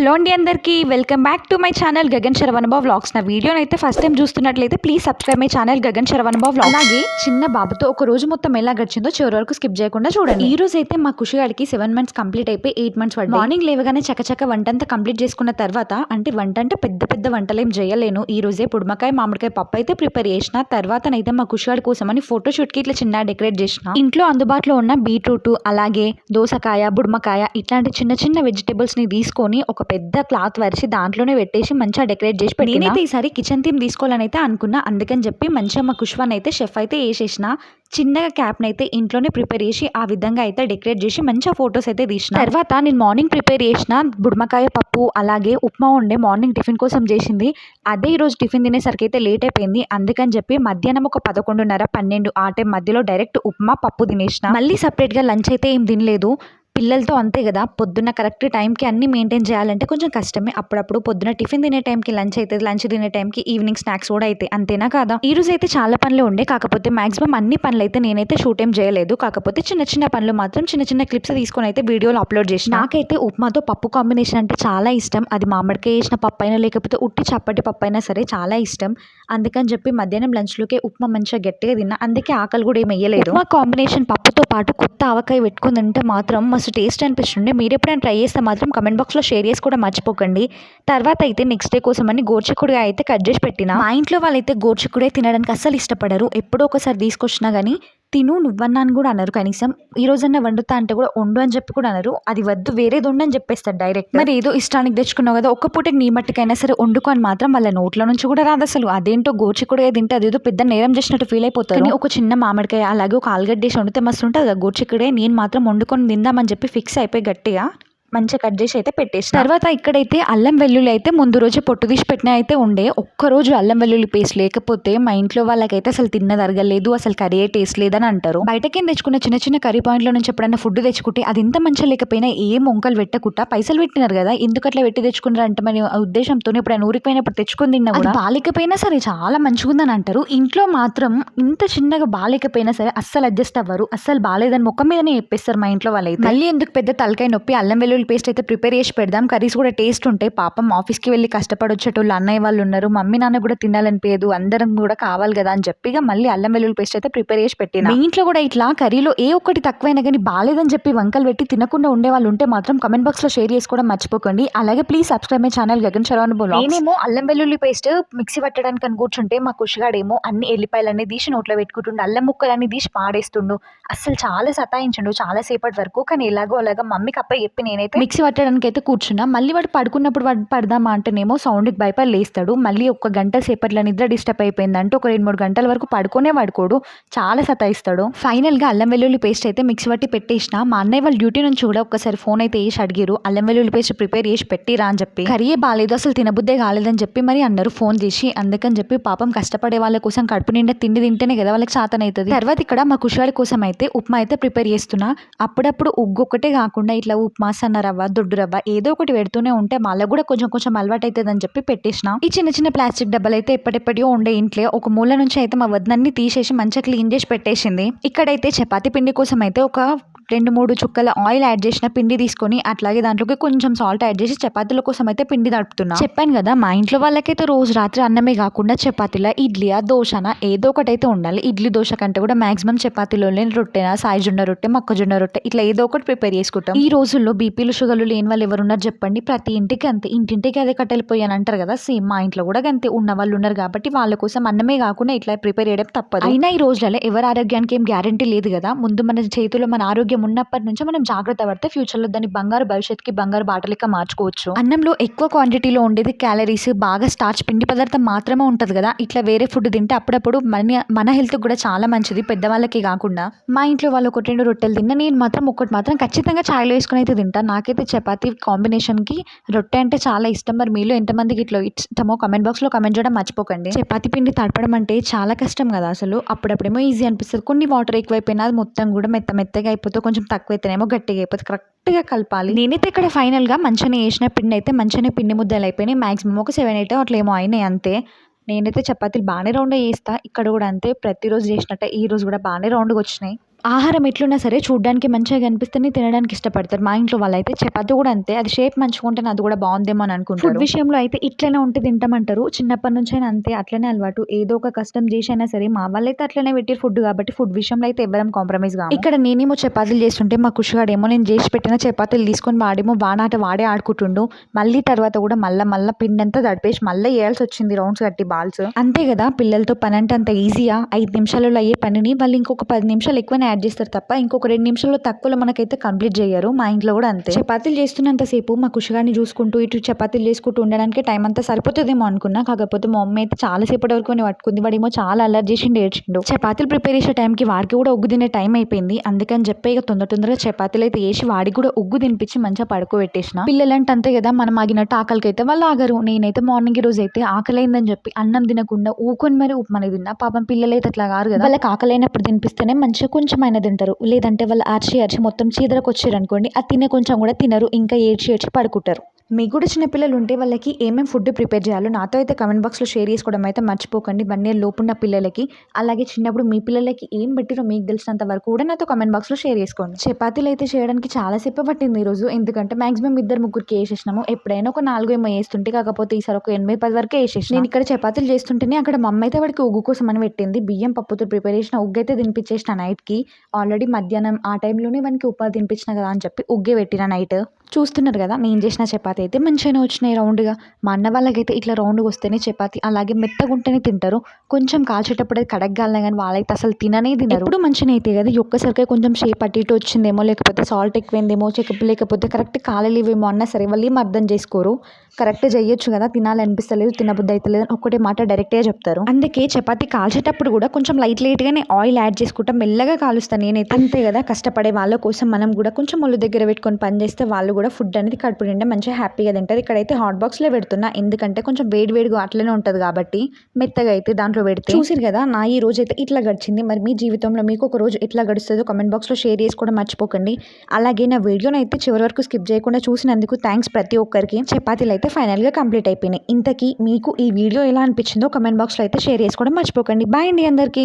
Hello అండి అందరికీ. Welcome back to my channel Gagan Saravanaba vlogs. నా వీడియోని అయితే ఫస్ట్ టైం చూస్తున్నట్లయితే please subscribe my channel Gagan Saravanaba vlog అలాగే చిన్న బాబుతో ఒక రోజు మొత్తం ఎలా గడిచిందో చివరి వరకు స్కిప్ చేయకుండా చూడండి. ఈ రోజు అయితే మా ఖుషిగాడికి సెవెన్ మంత్స్ కంప్లీట్ అయిపోయి ఎయిట్ మంత్స్ పడి మార్నింగ్ లేవగానే చకచక వంట అంతా కంప్లీట్ చేసుకున్న తర్వాత అంటే వంట అంటే పెద్ద పెద్ద వంటలు ఏం చేయలేను. ఈ రోజే పుడమకాయ మామిడికాయ పప్పు అయితే ప్రిపేర్ చేసిన. తర్వాతనైతే మా ఖుషిగాడి కోసం అని ఫోటో షూట్కి ఇట్లా చిన్న డెకరేట్ చేసిన. ఇంట్లో అందుబాటులో ఉన్న బీట్రూట్ అలాగే దోసకాయ బుడమకాయ ఇట్లాంటి చిన్న చిన్న వెజిటేబుల్స్ని తీసుకొని ఒక పెద్ద క్లాత్ వరిచి దాంట్లోనే పెట్టేసి మంచిగా డెకరేట్ చేసి పెట్టి నేనైతే ఈసారి కిచెన్ థీమ్ తీసుకోవాలని అయితే అనుకున్నా. అందుకని చెప్పి మంచిగా మా కుష్వాన్ అయితే షెఫ్ అయితే వేసేసిన. చిన్నగా క్యాప్ని అయితే ఇంట్లోనే ప్రిపేర్ చేసి ఆ విధంగా అయితే డెకరేట్ చేసి మంచిగా ఫొటోస్ అయితే తీసిన. తర్వాత నేను మార్నింగ్ ప్రిపేర్ చేసిన బుడమకాయ పప్పు అలాగే ఉప్మా ఉండే మార్నింగ్ టిఫిన్ కోసం చేసింది. అదే ఈరోజు టిఫిన్ తినేసరికి అయితే లేట్ అయిపోయింది. అందుకని చెప్పి మధ్యాహ్నం ఒక పదకొండున్నర పన్నెండు ఆ టైం మధ్యలో డైరెక్ట్ ఉప్మా పప్పు తినేసిన. మళ్ళీ సపరేట్గా లంచ్ అయితే ఏం తినలేదు. పిల్లలతో అంతే కదా పొద్దున్న కరెక్ట్ టైంకి అన్ని మెయింటైన్ చేయాలంటే కొంచెం కష్టమే. అప్పుడప్పుడు పొద్దున టిఫిన్ తినే టైంకి లంచ్ అవుతుంది లంచ్ తినే టైంకి ఈవినింగ్ స్నాక్స్ కూడా అయితే అంతేనా కాదా? ఈ రోజు అయితే చాలా పనులు ఉండే కాకపోతే మాక్సిమం అన్ని పనులు అయితే నేనైతే షూట్ ఏం చేయలేదు. కాకపోతే చిన్న చిన్న పనులు మాత్రం చిన్న చిన్న క్లిప్స్ తీసుకొని అయితే వీడియోలు అప్లోడ్ చేసి నాకైతే ఉప్మాతో పప్పు కాంబినేషన్ అంటే చాలా ఇష్టం. అది మామిడికాయ వేసిన పప్పు అయినా లేకపోతే ఉట్టి చప్పటి పప్పు అయినా సరే చాలా ఇష్టం. అందుకని చెప్పి మధ్యాహ్నం లంచ్లోకి ఉప్మా మంచిగా గట్టిగా తిన్నా. అందుకే ఆకలి కూడా ఏమి వేయలేదు. ఉప్మా కాంబినేషన్ పప్పుతో పాటు కొత్త ఆవకాయ పెట్టుకుని తింటే మాత్రం మస్తు టేస్ట్ అనిపిస్తుండే. మీరు ఎప్పుడైనా ట్రై చేస్తే మాత్రం కమెంట్ బాక్స్లో షేర్ చేసి కూడా మర్చిపోకండి. తర్వాత అయితే నెక్స్ట్ డే కోసం అని గోర్చిక్కుడుగా అయితే కట్ చేసి పెట్టిన. మా ఇంట్లో వాళ్ళైతే గోర్చిక్కుడే తినడానికి అస్సలు ఇష్టపడరు. ఎప్పుడో ఒకసారి తీసుకొచ్చినా కానీ తిను నువ్వన్నాను కూడా అనరు కనీసం. ఈ రోజన్నా వండుతా అంటే కూడా వండు అని చెప్పి కూడా అనరు. అది వద్దు వేరేది వండు అని చెప్పేస్తారు డైరెక్ట్ మరి ఏదో ఇష్టానికి తెచ్చుకున్నావు కదా ఒక్క పూటకి నీ మట్టుకైనా సరే వండుకో అని మాత్రం వాళ్ళ నోట్ల నుంచి కూడా రాదు అసలు. అదేంటో గోర్చిక్కుడుగా తింటే అదేదో పెద్ద నేరం చేసినట్టు ఫీల్ అయిపోతారు. కానీ ఒక చిన్న మామిడికాయ అలాగే ఒక ఆలుగడ్డ వండితే మస్తు ఉంటుంది కదా గోర్చిక్కుడే నేను మాత్రం వండుకొని తిందామని చెప్పి ఫిక్స్ అయిపోయి గట్టిగా. మంచిగా కట్ చేసి అయితే పెట్టేసి తర్వాత ఇక్కడైతే అల్లం వెల్లుల్లి అయితే ముందు రోజు పొట్టు తీసి పెట్టిన అయితే ఉండే. ఒక్కరోజు అల్లం వెల్లుల్లి పేస్ట్ లేకపోతే మా ఇంట్లో వాళ్ళకైతే అసలు తిన్నది అరగలేదు అసలు కర్రీ టేస్ట్ లేదని అంటారు. బయటకి తెచ్చుకున్న చిన్న చిన్న కర్రీ పాయింట్లో నుంచి ఎప్పుడైనా ఫుడ్ తెచ్చుకుంటే అది ఎంత మంచిగా లేకపోయినా ఏం వంకలు పెట్టకుండా పైసలు పెట్టినారు కదా ఎందుకు అట్లా పెట్టి తెచ్చుకున్నారు అంటే మరి ఉద్దేశంతో ఎప్పుడైనా ఊరికి పోయినప్పుడు తెచ్చుకొని తిన్నా కూడా? బాలేకపోయినా సరే చాలా మంచిగా ఉందని అంటారు. ఇంట్లో మాత్రం ఇంత చిన్నగా బాలేకపోయినా సరే అస్సలు అడ్జస్ట్ అవ్వరు. అస్సలు బాలేదని ముఖం మీదనే చెప్పేస్తారు మా ఇంట్లో వాళ్ళైతే. మళ్ళీ ఎందుకు పెద్ద తలకాయ నొప్పి అల్లం వెల్లుల్లి పేస్ట్ అయితే ప్రిపేర్ చేసి పెడదాం. కర్రీస్ కూడా టేస్ట్ ఉంటాయి పాపం ఆఫీస్కి వెళ్ళి కష్టపడి వచ్చేటోళ్ళు అన్నయ్య వాళ్ళు ఉన్నారు. మమ్మీ నాన్న కూడా తినాలనిపించదు అందరం కూడా కావాలి కదా అని చెప్పి మళ్ళీ అల్లం వెల్లుల్లి పేస్ట్ అయితే ప్రిపేర్ చేసి పెట్టిన. మీ ఇంట్లో కూడా ఇట్లా కర్రీలో ఏ ఒక్కటి తక్కువైనా కానీ బాలేదని చెప్పి వంకలు పెట్టి తినకుండా ఉండే వాళ్ళు ఉంటే మాత్రం కమెంట్ బాక్స్లో షేర్ చేసుకోవడం మర్చిపోకండి. అలాగే please subscribe my channel Gagan Saravana బోల్ నేనేమో అల్లం వెల్లుల్లి పేస్ట్ మిక్సీ పట్టడానికి అని కూర్చుంటే మా కుషిగాడేమో అన్ని ఎల్లిపాయలన్నీ తీసి నోట్లో పెట్టుకుంటుండు. అల్లం ముక్కలన్నీ తీసి పాడేస్తుండు. అస్సలు చాలా సతాయించండు చాలా సేపటి వరకు. కానీ ఎలాగో అలాగా మమ్మీకి అప్ప చెప్పి నేనైతే మిక్సీ పట్టడానికి అయితే కూర్చున్నా. మళ్ళీ వాడు పడుకున్నప్పుడు వాడు పడదామా అంటేనేమో సౌండ్కి భయపడి లేస్తాడు మళ్ళీ ఒక గంట సేపట్లో నిద్ర డిస్టర్బ్ అయిపోయిందంటే ఒక రెండు మూడు గంటల వరకు పడుకోనే పడుకోడు చాలా సతాయిస్తాడు. ఫైనల్గా అల్లం వెల్లుల్లి పేస్ట్ అయితే మిక్సీ పట్టి పెట్టేసిన. మా అన్నయ్య వాళ్ళ డ్యూటీ నుంచి కూడా ఒకసారి ఫోన్ అయితే వేసి అడిగారు అల్లం వెల్లుల్లి పేస్ట్ ప్రిపేర్ చేసి పెట్టిరా అని చెప్పి. కర్రీ బాగాలేదు అసలు తినబుద్దే కాలేదని చెప్పి మరి అన్నారు ఫోన్ చేసి. అందుకని చెప్పి పాపం కష్టపడే వాళ్ళ కోసం కడుపు నిండా తిండి తింటేనే కదా వాళ్ళకి శాతం అవుతుంది తర్వాత ఇక్కడ మా కుషాడి కోసం అయితే ఉప్మా అయితే ప్రిపేర్ చేస్తున్నా. అప్పుడప్పుడు ఉగ్గు ఒకటే కాకుండా ఇట్లా ఉప్మా సన్న రవ్వ దొడ్డు రవ్వ ఏదో ఒకటి పెడుతూనే ఉంటే వాళ్ళకు కూడా కొంచెం కొంచెం అలవాటు అవుతుంది అని చెప్పి పెట్టేసిన. ఈ చిన్న చిన్న ప్లాస్టిక్ డబ్బాలు అయితే ఎప్పటిప్పటియో ఉండే ఇంట్లో ఒక మూల నుంచి అయితే మా వద్దన్ని తీసేసి మంచిగా క్లీన్ చేసి పెట్టేసింది. ఇక్కడైతే చపాతి పిండి కోసం అయితే ఒక రెండు మూడు చుక్కల ఆయిల్ యాడ్ చేసిన పిండి తీసుకొని అట్లాగే దాంట్లోకి కొంచెం సాల్ట్ యాడ్ చేసి చపాతీల కోసం అయితే పిండి తడుపుతున్నా చెప్పాను కదా మా ఇంట్లో వాళ్ళకైతే రోజు రాత్రి అన్నమే కాకుండా చపాతీలా ఇడ్లీయా దోశనా ఏదో ఒకటి అయితే ఉండాలి. ఇడ్లీ దోశ కంటే కూడా మాక్సిమం చపాతీలోనే రొట్టెనా సాయి జొన్న రొట్టె మొక్కజొన్న రొట్టె ఇట్లా ఏదో ఒకటి ప్రిపేర్ చేసుకుంటాం. ఈ రోజుల్లో బీపీలు షుగర్లు లేని వాళ్ళు ఎవరున్నారు చెప్పండి. ప్రతి ఇంటికి అంతే. ఇంటింటికి అదే కట్టెలిపోయాను అంటారు కదా సేమ్ మా ఇంట్లో కూడా అంతే ఉన్న వాళ్ళు ఉన్నారు కాబట్టి వాళ్ళ కోసం అన్నమే కాకుండా ఇట్లా ప్రిపేర్ చేయడం తప్పదు. అయినా ఈ రోజులలో ఎవరి ఆరోగ్యానికి ఏం గ్యారంటీ లేదు కదా ముందు మన చేతిలో మన ఆరోగ్యం ఉన్నప్పటి నుంచి మనం జాగ్రత్త పడితే ఫ్యూచర్లో దాన్ని బంగారు భవిష్యత్తుకి బంగారు బాటలిక మార్చుకోవచ్చు. అన్నంలో ఎక్కువ క్వాంటిటీలో ఉండేది క్యాలరీస్ బాగా స్టార్చ్ పిండి పదార్థం మాత్రమే ఉంటుంది కదా. ఇట్లా వేరే ఫుడ్ తింటే అప్పుడప్పుడు మన మన హెల్త్ కూడా చాలా మంచిది పెద్దవాళ్ళకి కాకుండా. మా ఇంట్లో వాళ్ళు ఒకటి రెండు రొట్టెలు తిన్నా నేను మాత్రం ఒకటి మాత్రం ఖచ్చితంగా చాయ్లో వేసుకుని అయితే తింటాను నాకైతే చపాతీ కాంబినేషన్కి రొట్టె అంటే చాలా ఇష్టం. మరి మీలో ఎంతమందికి ఇట్లా ఇష్టమో కమెంట్ బాక్స్లో కమెంట్ చేయడం మర్చిపోకండి. చపాతీ పిండి తడపడం అంటే చాలా కష్టం కదా అసలు. అప్పుడప్పుడేమో ఈజీ అనిపిస్తుంది. కొన్ని వాటర్ ఎక్కువైపోయినా అది మొత్తం కూడా మెత్త మెత్తగా అయిపోతే కొంచెం తక్కువ అయితేనేమో గట్టిగా అయిపోతుంది కరెక్ట్గా కలపాలి. నేనైతే ఇక్కడ ఫైనల్గా మంచిగానే వేసిన పిండి అయితే మంచిగానే పిండి ముద్దలు అయిపోయినాయి. మ్యాక్సిమం ఒక సెవెన్ ఎయిట్ అట్లా ఏమో అయినాయి అంతే. నేనైతే చపాతీలు బాగానే రౌండ్ చేస్తా. ఇక్కడ కూడా అంతే. ప్రతిరోజు చేసినట్టే ఈ రోజు కూడా బాగానే రౌండ్గా వచ్చినాయి. ఆహారం ఎట్లున్నా సరే చూడడానికి మంచిగా కనిపిస్తేనే తినడానికి ఇష్టపడతారు. మా ఇంట్లో వాళ్ళైతే చపాతి కూడా అంతే. అది షేప్ మంచిగా ఉంటేనే అది కూడా బాగుందేమో అని అనుకుంటారు. ఫుడ్ విషయంలో అయితే ఇట్లనే ఉంటే తింటామంటారు. చిన్నప్పటి నుంచి అయినా అంతే అట్లనే అలవాటు. ఏదో ఒక కష్టం చేసి అయినా సరే మా వాళ్ళైతే అట్లనే పెట్టి ఫుడ్ కాబట్టి ఫుడ్ విషయంలో అయితే ఎవరం కాంప్రమైజ్గా ఇక్కడ నేనేమో చపాతీలు చేస్తుంటే మా కుషిగాడేమో నేను చేసి పెట్టిన చపాతీలు తీసుకొని వాడేమో వానాట వాడే ఆడుకుంటుండు. మళ్ళీ తర్వాత కూడా మళ్ళా మళ్ళీ పిండి అంతా తడిపేసి మళ్ళీ వేయాల్సి వచ్చింది రౌండ్స్ కట్టి బాల్స్. అంతే కదా పిల్లలతో పని అంటే అంత ఈజీయా? ఐదు నిమిషాలలో అయ్యే పనిని. వాళ్ళు ఇంకొక పది నిమిషాలు ఎక్కువనే యాడ్ చేస్తారు తప్ప ఇంకొక రెండు నిమిషాల్లో తక్కువలో మనకైతే కంప్లీట్ చేయరు మా ఇంట్లో కూడా అంతే. చపాతీలు చేస్తున్నంతసేపు మా కుషిగాని చూసుకుంటూ ఇటు చపాతీలు చేసుకుంటూ ఉండడానికి టైం అంతా సరిపోతుందేమో అనుకున్నా. కాకపోతే మా మమ్మీ అయితే చాలా సేపటి వరకు నేను పట్టుకుంది. వాడేమో చాలా అల్లరి చేసిండు ఏడ్చిండు. చపాతీలు ప్రిపేర్ చేసే టైంకి వాడికి కూడా ఉగ్గు తినే టైం అయిపోయింది. అందుకని చెప్పి ఇక తొందర తొందరగా చపాతీలు అయితే వేసి వాడికి కూడా ఉగ్గు తినిపించి మంచిగా పడుకోబెట్టేసిన. పిల్లలంటే అంతే కదా మనం ఆగినట్టు ఆకలికి అయితే వాళ్ళు ఆగరు. నేనైతే మార్నింగ్ ఈ రోజు అయితే ఆకలైందని చెప్పి అన్నం తినకుండా ఊకొని మరి ఉప్మని తిన్నా. పాపం పిల్లలైతే అట్లా కారు కదా. వాళ్ళకి ఆకలైనప్పుడు తినిపిస్తేనే మంచిగా కొంచెం అయినా తింటారు లేదంటే వాళ్ళు ఆర్చి ఆర్చి మొత్తం చీదరకు వచ్చారు అనుకోండి అది తినే కొంచెం కూడా తినరు ఇంకా ఏడ్చి ఏడ్చి పడుకుంటారు. మీకు కూడా చిన్నపిల్లలు ఉంటే వాళ్ళకి ఏమేమి ఫుడ్ ప్రిపేర్ చేయాలో నాతో అయితే కమెంట్ బాక్స్లో షేర్ చేసుకోవడం అయితే మర్చిపోకండి. వన్ ఇయర్ లోపున్న పిల్లలకి అలాగే చిన్నప్పుడు మీ పిల్లలకి ఏం పెట్టిరో మీకు తెలిసినంత వరకు కూడా నాతో కమెంట్ బాక్స్లో షేర్ చేసుకోండి. చపాతీలు అయితే చేయడానికి చాలా సేపు పట్టింది ఈరోజు ఎందుకంటే మాక్సిమం ఇద్దరు ముగ్గురికి వేసేసినాము. ఎప్పుడైనా ఒక నాలుగు ఏమో వేస్తుంటే కాకపోతే ఈసారి ఒక ఎనభై పది వరకు వేసేసి నేను ఇక్కడ చపాతీలు చేస్తుంటేనే అక్కడ మా అమ్మ అయితే వాడికి ఉగ్గు కోసం అని పెట్టింది. బియ్యం పప్పుతో ప్రిపేర్ చేసిన ఉగ్గు అయితే తినిపించేసిన నైట్కి. ఆల్రెడీ మధ్యాహ్నం ఆ టైంలోనే వానికి ఉపాధి తినిపించిన కదా అని చెప్పి ఉగ్గే పెట్టిన నైట్. చూస్తున్నారు కదా నేను చేసిన చపాతీ అయితే మంచిగానే వచ్చినాయి రౌండ్గా. మా అన్న వాళ్ళకైతే ఇట్లా రౌండ్గా వస్తేనే చపాతీ అలాగే మెత్తగా ఉంటేనే తింటారు. కొంచెం కాల్చేటప్పుడు అయితే కడగ్గాలనే కానీ వాళ్ళైతే అసలు తిననే తినరు. ఇప్పుడు మంచిగా అయితే కదా ఒక్కసారికే కొంచెం షేప్ అటు ఇటు వచ్చిందేమో లేకపోతే సాల్ట్ ఎక్కువైందేమో చెకప్ లేకపోతే కరెక్ట్ కాలేలేవేమో అన్నా సరే వాళ్ళు ఏం అర్థం చేసుకోరు. కరెక్ట్ చేయొచ్చు కదా తినాలనిపిస్తలేదు తినబుద్ధి అయితే లేదని ఒక్కటే మాట డైరెక్ట్గా చెప్తారు. అందుకే చపాతీ కాల్చేటప్పుడు కూడా కొంచెం లైట్ లైట్గానే ఆయిల్ యాడ్ చేసుకుంటా మెల్లగా కాలుస్తాను నేనైతే అంతే కదా కష్టపడే వాళ్ళ కోసం మనం కూడా కొంచెం ఒళ్ళు దగ్గర పెట్టుకొని పని చేస్తే వాళ్ళు కూడా ఫుడ్ అనేది కడుపు నిండా మంచిగా హ్యాపీగా తింటారు ఇక్కడైతే హాట్ బాక్స్లో పెడుతున్నా. ఎందుకంటే కొంచెం వేడి వేడిగా అట్లనే ఉంటుంది కాబట్టి మెత్తగా అయితే దాంట్లో పెడితే. చూసిరు కదా నా ఈ రోజు అయితే ఇట్లా గడిచింది. మరి మీ జీవితంలో మీకు ఒక రోజు ఎట్లా గడుస్తుందో కమెంట్ బాక్స్లో షేర్ చేసుకోవడం మర్చిపోకండి. అలాగే నా వీడియోని అయితే చివరి వరకు స్కిప్ చేయకుండా చూసినందుకు థ్యాంక్స్ ప్రతి ఒక్కరికి. చపాతీలు అయితే ఫైనల్గా కంప్లీట్ అయిపోయినాయి. ఇంతకీ మీకు ఈ వీడియో ఎలా అనిపించిందో కమెంట్ బాక్స్లో అయితే షేర్ చేసుకోవడం మర్చిపోకండి. బాయ్ అండి అందరికీ.